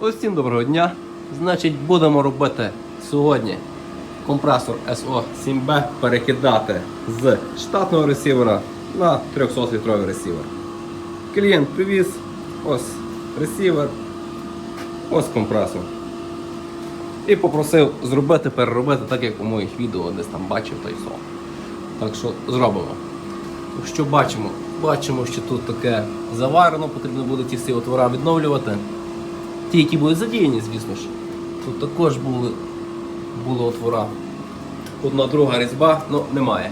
Усім доброго дня. Значить, будемо робити сьогодні компресор SO7B перекидати з штатного ресівера на 300-літровий ресівер. Клієнт привіз, ось ресівер, ось компресор. І попросив зробити, переробити так, як у моїх відео десь там бачив та й все. Так що зробимо. Що бачимо? Бачимо, що тут таке заварено, потрібно буде ті всі отвора відновлювати. Ті, які були задіяні, звісно ж. Тут також були, були отвора. Одна друга різьба, ну немає.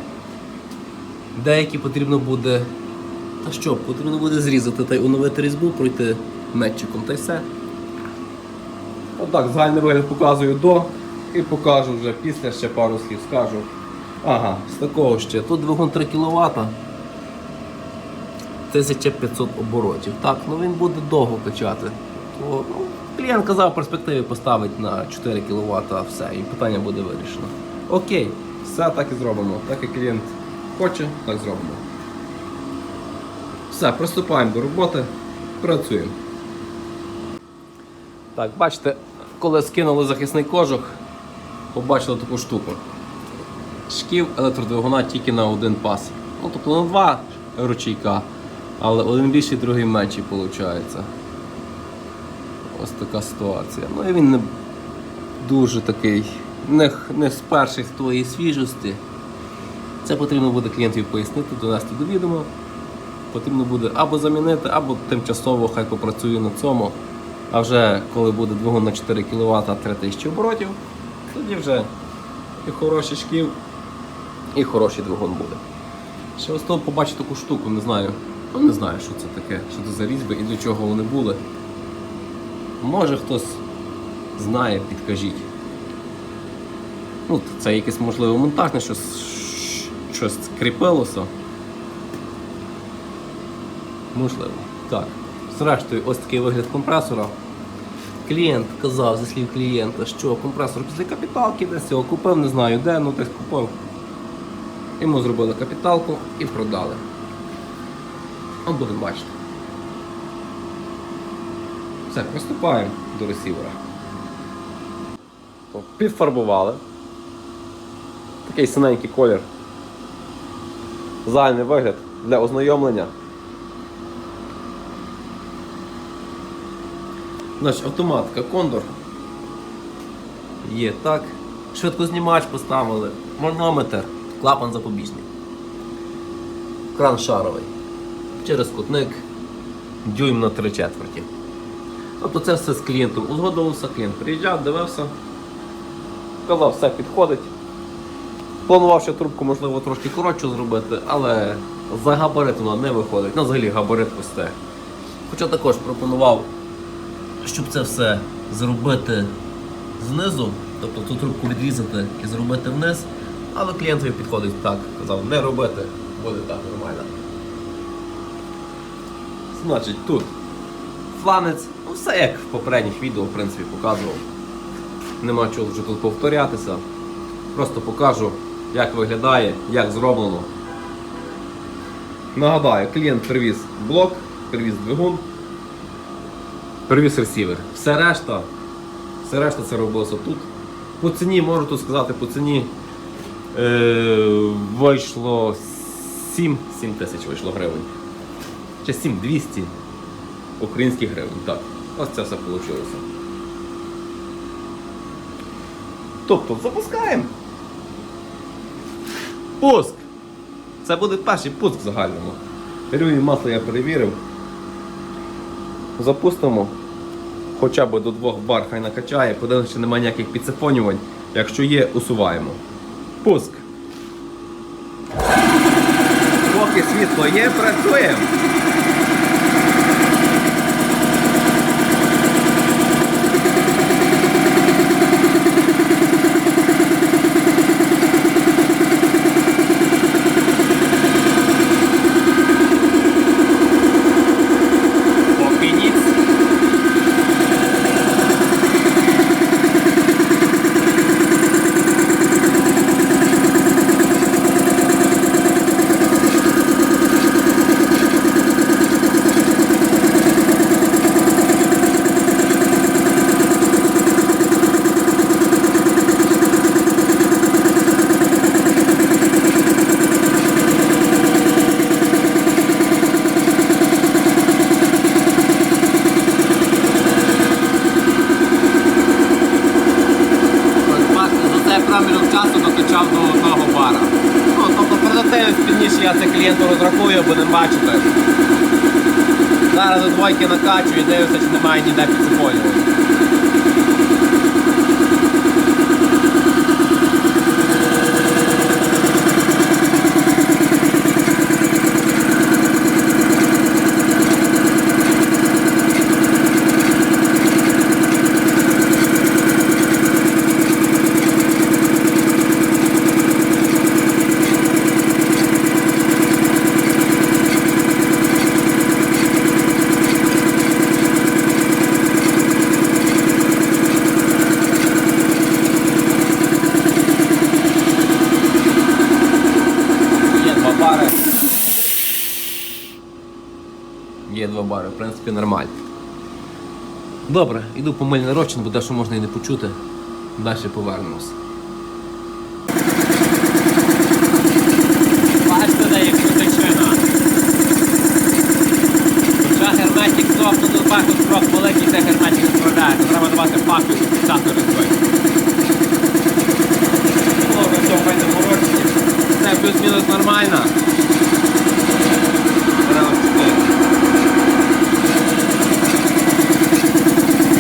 Деякі потрібно буде. Та що, потрібно буде зрізати та й оновити різьбу, пройти метчиком та й все. Отак, загальний вигляд показую до і покажу вже після ще пару слів скажу. Ага, з такого ще. Тут двигун 3 кВт. 1500 оборотів. Так, ну він буде довго качати. То, ну, клієнт казав в перспективі поставить на 4 кВт, все, і питання буде вирішено. Окей, все так і зробимо. Так як клієнт хоче, так зробимо. Все, приступаємо до роботи, працюємо. Так, бачите, коли скинули захисний кожух, побачили таку штуку. Шків електродвигуна тільки на один пас. Ну, тобто на два ручейка, але один більший, другий менший виходить. Ось така ситуація. Ну і він не дуже такий, не, не з перших твоєї свіжості. Це потрібно буде клієнтові пояснити, донести до відома. Потрібно буде або замінити, або тимчасово хай попрацює на цьому. А вже коли буде двигун на 4 кВт 3000 оборотів, тоді вже і хороший шків, і хороший двигун буде. Ще ось того побачив таку штуку, не знаю. Ну не знаю, що це таке, що це за різьби і для чого вони були. Може хтось знає, підкажіть. Ну, це якесь можливо монтажне, щось, щось кріпилося. Можливо. Так. Зрештою, ось такий вигляд компресора. Клієнт казав, зі слів клієнта, що компресор після капіталки десь його купив, не знаю де, ну десь купив. Йому зробили капіталку і продали. От будемо бачити. Все, приступаємо до ресівера. Підфарбували. Такий синенький колір. Загальний вигляд для ознайомлення. Значить, автоматика Кондор. Є так. Швидкознімач поставили. Манометр, клапан запобіжний. Кран шаровий. Через кутник. Дюйм на 3 четверті. Тобто це все з клієнтом узгодилося, клієнт приїжджав, дивився. Казав, все підходить. Планував ще трубку, можливо, трошки коротшу зробити, але за габарит вона не виходить. Ну, взагалі габарит ось це. Хоча також пропонував щоб це все зробити знизу, тобто цю трубку відрізати і зробити вниз, але клієнтові підходить так, казав, не робити, буде так нормально. Значить, тут фланець, все як в попередніх відео, в принципі, показував. Нема чого вже тут повторятися. Просто покажу, як виглядає, як зроблено. Нагадаю, клієнт привіз блок, привіз двигун. Привіз ресівер. Все решта, все решта це робилося тут. По ціні, можу тут сказати, по ціні е, вийшло 7, 7 тисяч вийшло гривень. Чи 7 200 українських гривень. Так, ось це все вийшло. Тобто запускаємо. Пуск! Це буде перший пуск в загальному. Рюї масло я перевірив. Запустимо хоча б до двох бар хай накачає, подивимося, чи немає ніяких підсифонювань. Якщо є, усуваємо. Пуск. Поки світло є, працюємо. Поки ніц. підключав до одного бара. Ну, тобто пізніше я це клієнту розрахую, будемо бачити. Зараз до двойки накачую і дивлюся, чи немає ніде підсипонювання. Є два бари. Є два бари, в принципі, нормально. Добре, іду по мильний розчин, бо дещо можна і не почути. Далі повернемось. Бачите, де як причина. Хоча герметик софт, то тут пахнуть крок великий, це герметик не справляє. То треба давати пахнуть і писати рукою. Много цього файно ворочить. Це плюс-мінус нормально. Беремо чотири.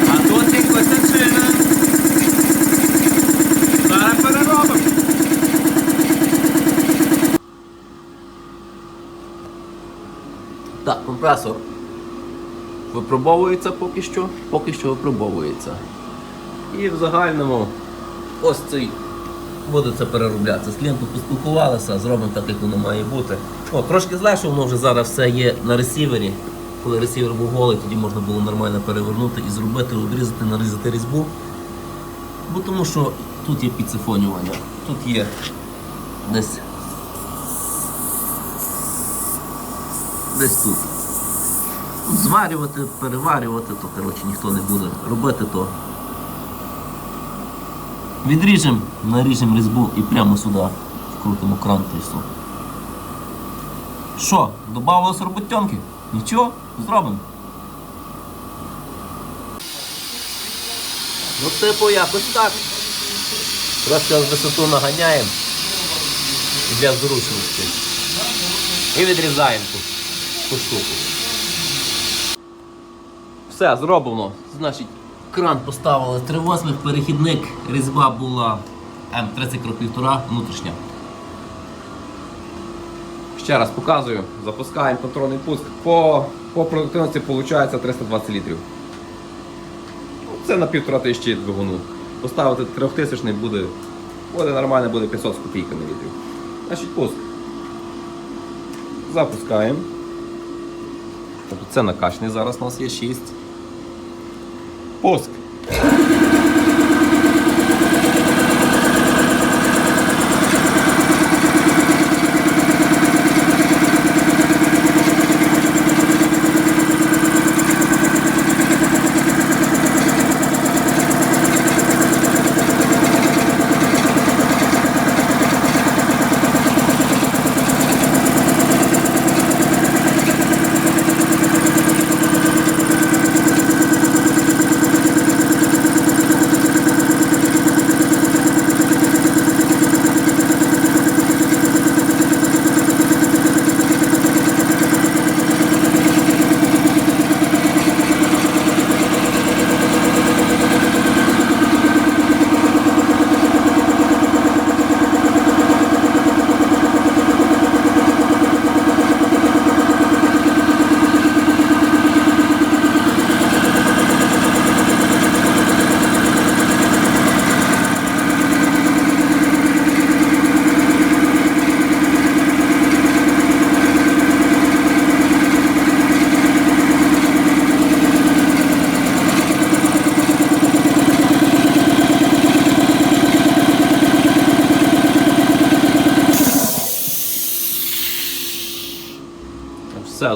А тут і косячина. Зараз переробимо. Так, компресор випробовується поки що, поки що випробовується. І в загальному ось цей буде це перероблятися. З клієнтом поспілкувалися, зробимо так, як воно має бути. О, трошки зле, що воно вже зараз все є на ресівері. Коли ресівер був голий, тоді можна було нормально перевернути і зробити, обрізати, нарізати різьбу. Бо тому що тут є підсифонювання, тут є десь. Десь тут. Зварювати, переварювати, то коротше ніхто не буде робити то. Відріжемо, наріжемо різьбу і прямо сюди вкрутимо кран та. Що, додавалось роботьонки? Нічого, зробимо. Ну типу якось так. Трошки висоту наганяємо для зручності. І відрізаємо ту штуку. Все, зроблено. Значить, кран поставили 3,8, перехідник, різьба була М30 крок півтора, внутрішня. Ще раз показую, запускаємо контрольний пуск. По, по продуктивності виходить 320 літрів. Ну, Це на півтора тисячі двигуну. Поставити трьохтисячний буде, буде нормально, буде 500 з копійками літрів. Значить, пуск. Запускаємо. Тобто це накачаний зараз у нас є 6. Пуск.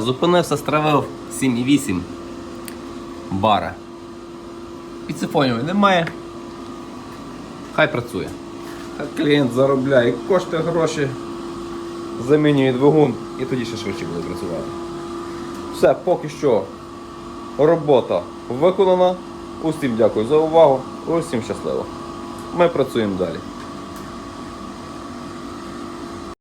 Зупинився, стравив 7,8 бара. Підсифонювання немає. Хай працює. Хай клієнт заробляє кошти, гроші, замінює двигун і тоді ще швидше буде працювати. Все, поки що робота виконана. Усім дякую за увагу. Усім щасливо. Ми працюємо далі.